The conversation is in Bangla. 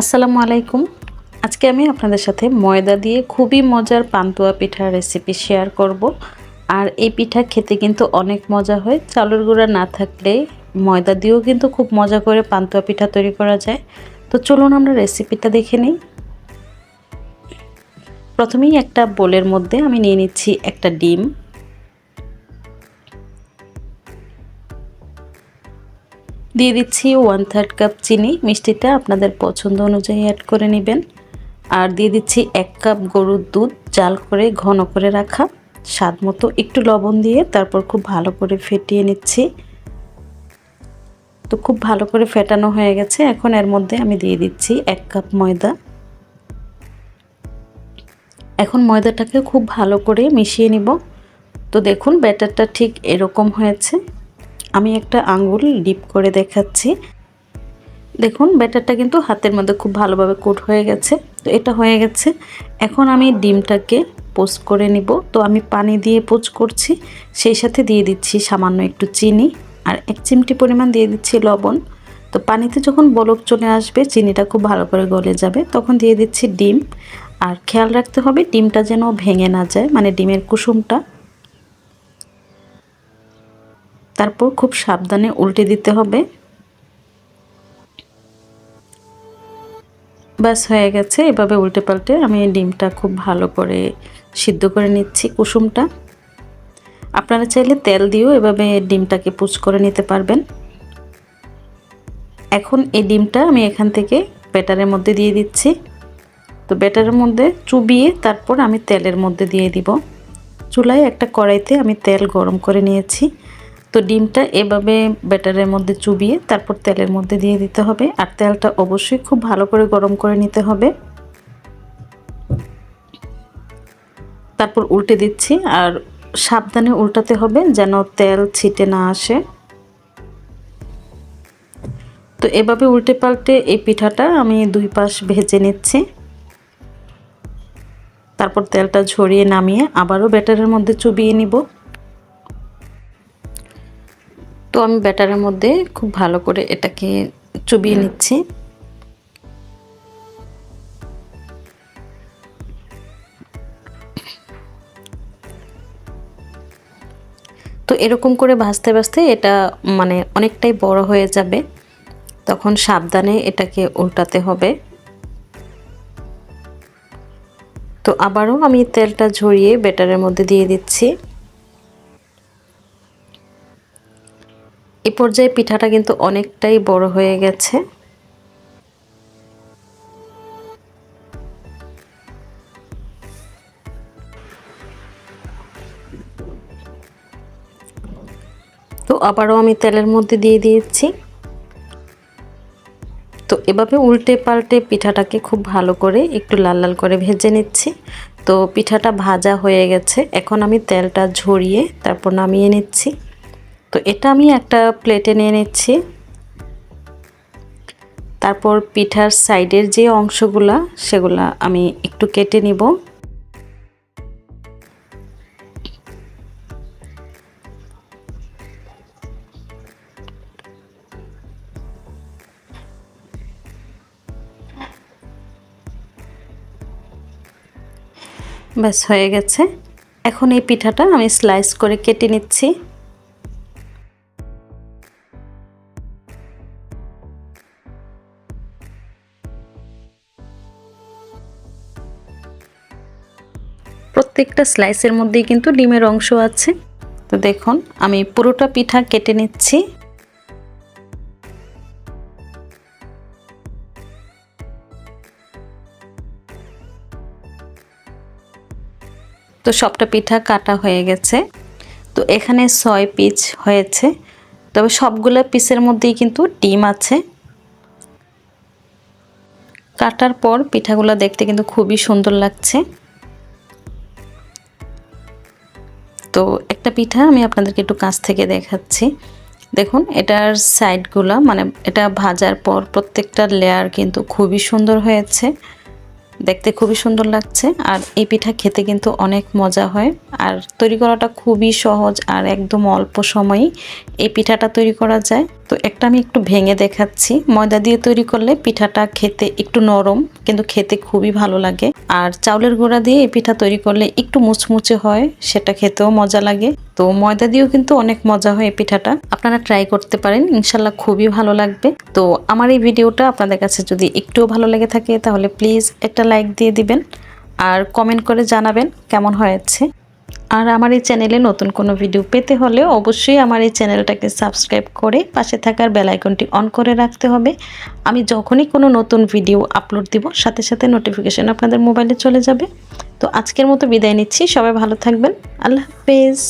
আসসালামু আলাইকুম। আজকে আমি আপনাদের সাথে ময়দা দিয়ে খুবই মজার পান্তুয়া পিঠার রেসিপি শেয়ার করব। আর এই পিঠা খেতে কিন্তু অনেক মজা হয়। চালুর গুঁড়া না থাকলে ময়দা দিয়েও কিন্তু খুব মজা করে পান্তুয়া পিঠা তৈরি করা যায়। তো চলুন আমরা রেসিপিটা দেখে নিই। প্রথমেই একটা বোলের মধ্যে আমি নিয়ে নিচ্ছি একটা ডিম। দিয়ে দিচ্ছি ওয়ান থার্ড কাপ চিনি। মিষ্টিটা আপনাদের পছন্দ অনুযায়ী অ্যাড করে নেবেন। আর দিয়ে দিচ্ছি এক কাপ গরুর দুধ, জাল করে ঘন করে রাখা। স্বাদ মতো একটু লবণ দিয়ে তারপর খুব ভালো করে ফেটিয়ে নিচ্ছি। তো খুব ভালো করে ফেটানো হয়ে গেছে। এখন এর মধ্যে আমি দিয়ে দিচ্ছি এক কাপ ময়দা। এখন ময়দাটাকে খুব ভালো করে মিশিয়ে নিব। তো দেখুন ব্যাটারটা ঠিক এরকম হয়েছে। আমি একটা আঙ্গুল ডিপ করে দেখাচ্ছি। দেখুন, ব্যাটারটা কিন্তু হাতের মধ্যে খুব ভালোভাবে কোট হয়ে গেছে। তো এটা হয়ে গেছে। এখন আমি ডিমটাকে পোস্ট করে নিব। তো আমি পানি দিয়ে পোচ করছি। সেই সাথে দিয়ে দিচ্ছি সামান্য একটু চিনি আর এক চিমটি পরিমাণ দিয়ে দিচ্ছি লবণ। তো পানিতে যখন বলক চলে আসবে, চিনিটা খুব ভালো করে গলে যাবে। তখন দিয়ে দিচ্ছি ডিম। আর খেয়াল রাখতে হবে ডিমটা যেন ভেঙে না যায় মানে ডিমের কুসুমটা। তারপর খুব সাবধানে উল্টে দিতে হবে। ব্যাস, হয়ে গেছে। এভাবে উল্টে পাল্টে আমি ডিমটা খুব ভালো করে সিদ্ধ করে নিচ্ছি, কুসুমটা। আপনারা চাইলে তেল দিয়েও এভাবে ডিমটাকে পুচ করে নিতে পারবেন। এখন এই ডিমটা আমি এখান থেকে ব্যাটারের মধ্যে দিয়ে দিচ্ছি। তো ব্যাটারের মধ্যে চুবিয়ে তারপর আমি তেলের মধ্যে দিয়ে দিব। চুলায় একটা কড়াইতে আমি তেল গরম করে নিয়েছি। তো ডিমটা এভাবে ব্যাটারের মধ্যে চুবিয়ে তারপর তেলের মধ্যে দিয়ে দিতে হবে। আর তেলটা অবশ্যই খুব ভালো করে গরম করে নিতে হবে। তারপর উল্টে দিচ্ছি আর সাবধানে উল্টাতে হবে যেন তেল ছিটে না আসে। তো এভাবে উল্টে পাল্টে এই পিঠাটা আমি দুই পাশ ভেজে নিচ্ছি। তারপর তেলটা ঝরিয়ে নামিয়ে আবারও ব্যাটারের মধ্যে চুবিয়ে নিব। তো আমি ব্যাটারের মধ্যে খুব ভালো করে এটাকে চুবিয়ে নিচ্ছি। তো এরকম করে ভাজতে ভাজতে এটা মানে অনেকটাই বড় হয়ে যাবে। তখন সাবধানে এটাকে উল্টাতে হবে। তো আবারও আমি তেলটা ঝরিয়ে ব্যাটারের মধ্যে দিয়ে দিচ্ছি। এ পর্যায়ে পিঠাটা কিন্তু অনেকটাই বড় হয়ে গেছে। তো আবারও আমি তেলের মধ্যে দিয়ে দিয়েছি। তো এভাবে উল্টে পাল্টে পিঠাটাকে খুব ভালো করে একটু লাল লাল করে ভেজে নিচ্ছি। তো পিঠাটা ভাজা হয়ে গেছে। এখন আমি তেলটা ঝরিয়ে তারপর নামিয়ে নিচ্ছি। তো এটা আমি একটা প্লেটে নিয়ে নিচ্ছি। তারপর পিঠার সাইডের যে অংশগুলা, সেগুলা আমি একটু কেটে নিব। ব্যাস, হয়ে গেছে। এখন এই পিঠাটা আমি স্লাইস করে কেটে নিচ্ছি। প্রত্যেকটা স্লাইসের মধ্যেই কিন্তু ডিমের অংশ আছে। তো দেখুন, আমি পুরোটা পিঠা কেটে নিচ্ছি। তো সবটা পিঠা কাটা হয়ে গেছে। তো এখানে ছয় পিস হয়েছে। তবে সবগুলো পিসের মধ্যেই কিন্তু ডিম আছে। কাটার পর পিঠাগুলো দেখতে কিন্তু খুবই সুন্দর লাগছে। তো একটা পিঠা আমি আপনাদেরকে একটু কাছ থেকে দেখাচ্ছি। দেখুন, এটার সাইডগুলো মানে এটা ভাজার পর প্রত্যেকটা লেয়ার কিন্তু খুবই সুন্দর হয়েছে। দেখতে খুবই সুন্দর লাগছে। আর এই পিঠা খেতে কিন্তু অনেক মজা হয়। আর তৈরি করাটা খুবই সহজ আর একদম অল্প সময়ই এই পিঠাটা তৈরি করা যায়। তো একটা আমি একটু ভেঙে দেখাচ্ছি। ময়দা দিয়ে তৈরি করলে পিঠাটা খেতে একটু নরম, কিন্তু খেতে খুবই ভালো লাগে। আর চাউলের গুঁড়া দিয়ে এই পিঠা তৈরি করলে একটু মুচমুচে হয়, সেটা খেতেও মজা লাগে। তো ময়দা দিয়েও কিন্তু অনেক মজা হয় এই পিঠাটা। আপনারা ট্রাই করতে পারেন, ইনশাল্লাহ খুবই ভালো লাগবে। তো আমার এই ভিডিওটা আপনাদের কাছে যদি একটুও ভালো লেগে থাকে, তাহলে প্লিজ একটা লাইক দিয়ে দিবেন। আর কমেন্ট করে জানাবেন কেমন হয়েছে। আর আমার এই চ্যানেলে নতুন কোনো ভিডিও পেতে হলে অবশ্যই আমার এই চ্যানেলটাকে সাবস্ক্রাইব করে পাশে থাকার বেল আইকনটি অন করে রাখতে হবে। আমি যখনই কোনো নতুন ভিডিও আপলোড দিব, সাথে সাথে নোটিফিকেশান আপনাদের মোবাইলে চলে যাবে। তো আজকের মতো বিদায় নিচ্ছি। সবাই ভালো থাকবেন। আল্লাহ হাফেজ।